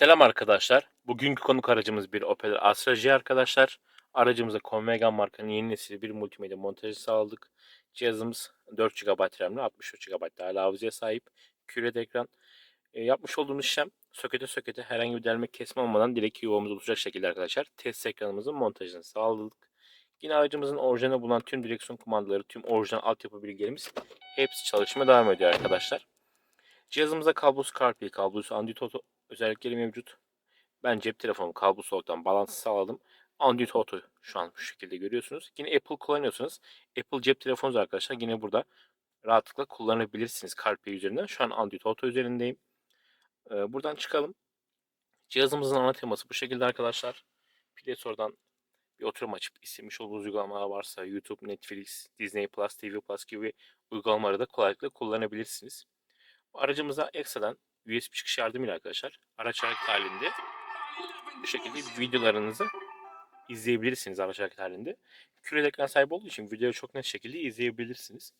Selam arkadaşlar. Bugünkü konuk aracımız bir Opel Astra J arkadaşlar. Aracımıza Convegan markanın yeni nesil bir multimedya montajı sağladık. Cihazımız 4 GB RAM'li 64 GB değerli hafızaya sahip. QLED ekran. E, yapmış olduğumuz işlem sokete sokete herhangi bir delme kesme olmadan direkt yuvamız olacak şekilde arkadaşlar. Test ekranımızın montajını sağladık. Yine aracımızın orijinal bulunan tüm direksiyon kumandaları, tüm orijinal altyapı bilgilerimiz hepsi çalışmaya devam ediyor arkadaşlar. Cihazımıza kablosuz CarPlay, kablosuz Android Auto özellikleri mevcut. Ben cep telefonu kablosuz olarak bağlantı sağladım. Android Auto şu an bu şekilde görüyorsunuz. Yine Apple kullanıyorsanız Apple cep telefonunuz arkadaşlar yine burada rahatlıkla kullanabilirsiniz CarPlay üzerinden. Şu an Android Auto üzerindeyim. Ee, buradan çıkalım. Cihazımızın ana teması bu şekilde arkadaşlar. Play Store'dan bir oturum açıp istemiş olduğunuz uygulamalar varsa YouTube, Netflix, Disney Plus, TV Plus gibi uygulamaları da kolaylıkla kullanabilirsiniz. Aracımıza ekstradan USB çıkış yardımıyla arkadaşlar araç hareket halinde bu şekilde videolarınızı izleyebilirsiniz araç hareket halinde. Küreli ekran sahibi olduğu için videoyu çok net şekilde izleyebilirsiniz.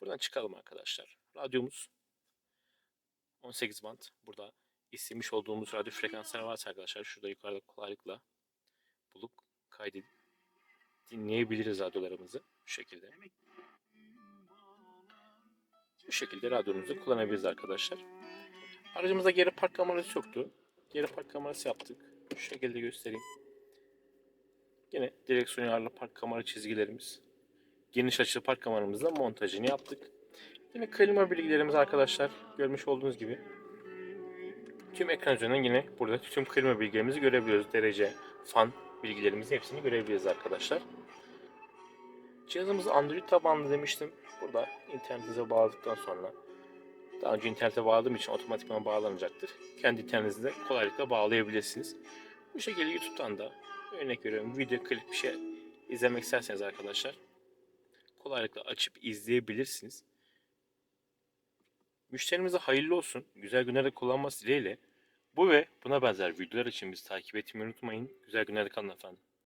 Buradan çıkalım arkadaşlar. Radyomuz 18 band. Burada istemiş olduğumuz radyo frekansları varsa arkadaşlar şurada yukarıda kolaylıkla bulup kaydedip dinleyebiliriz radyolarımızı bu şekilde. Bu şekilde radyomuzu kullanabiliriz arkadaşlar. Aracımızda geri park kamerası yoktu. Geri park kamerası yaptık. Şu şekilde göstereyim. Yine direksiyon ayarlı park kamera çizgilerimiz. Geniş açılı park kameramızla montajını yaptık. Yine klima bilgilerimiz arkadaşlar görmüş olduğunuz gibi. Tüm ekran üzerinden yine burada tüm klima bilgilerimizi görebiliyoruz. Derece, fan bilgilerimizi hepsini görebiliriz arkadaşlar. Cihazımız Android tabanlı demiştim. Burada internetinize bağladıktan sonra daha önce internete bağladığım için otomatikman bağlanacaktır. Kendi internetinizde kolaylıkla bağlayabilirsiniz. Bu şekilde YouTube'dan da örnek veriyorum video klip bir şey izlemek isterseniz arkadaşlar kolaylıkla açıp izleyebilirsiniz. Müşterimize hayırlı olsun. Güzel günlerde kullanması dileğiyle. Bu ve buna benzer videolar için bizi takip etmeyi unutmayın. Güzel günlerde kalın efendim.